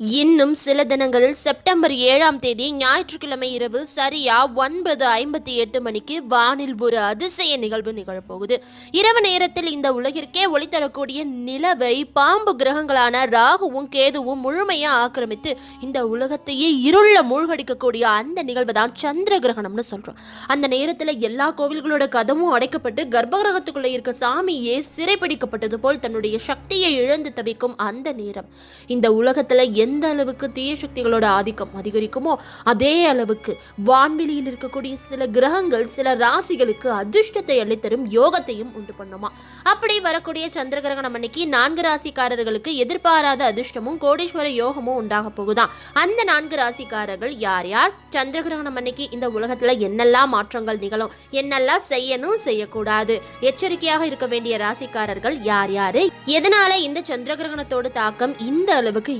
இன்னும் சில தினங்களில் செப்டம்பர் ஏழாம் தேதி ஞாயிற்றுக்கிழமை இரவு சரியா ஒன்பது ஐம்பத்தி எட்டு மணிக்கு வானில் ஒரு அதிசய நிகழ்வு நிகழப்போகுது. இரவு நேரத்தில் இந்த உலகிற்கே ஒளி தரக்கூடிய நிலவை பாம்பு கிரகங்களான ராகுவும் கேதுவும் முழுமையா ஆக்கிரமித்து இந்த உலகத்தையே இருள மூழ்கடிக்கக்கூடிய அந்த நிகழ்வு தான் சந்திர கிரகணம்னு சொல்றோம். அந்த நேரத்தில் எல்லா கோவில்களோட கதவும் அடைக்கப்பட்டு கர்ப்பகிரகத்துக்குள்ள இருக்க சாமியே சிறைப்பிடிக்கப்பட்டது போல் தன்னுடைய சக்தியை இழந்து தவிக்கும் அந்த நேரம். இந்த உலகத்தில் எந்த அளவுக்கு தீய சக்திகளோட ஆதிக்கம் அதிகரிக்குமோ அதே அளவுக்கு வான்வெளியில் இருக்கக்கூடிய சில கிரகங்கள் சில ராசிகளுக்கு அதிர்ஷ்டத்தை அளித்தரும் யோகத்தையும் உண்டு பண்ணுமா? அப்படி வரக்கூடிய சந்திர கிரகணம் அன்னைக்கு நான்கு ராசிக்காரர்களுக்கு எதிர்பாராத அதிர்ஷ்டமும் கோடீஸ்வர யோகமும் உண்டாக போகுதாம் அந்த நான்கு ராசிக்காரர்கள் யார் யார்? சந்திர கிரகணம் அன்னைக்கு இந்த உலகத்துல என்னெல்லாம் மாற்றங்கள் நிகழும்? என்னெல்லாம் செய்யணும் செய்யக்கூடாது? எச்சரிக்கையாக இருக்க வேண்டிய ராசிக்காரர்கள் யார் யாரு? எதனால இந்த சந்திர கிரகணத்தோட தாக்கம் இந்த அளவுக்கு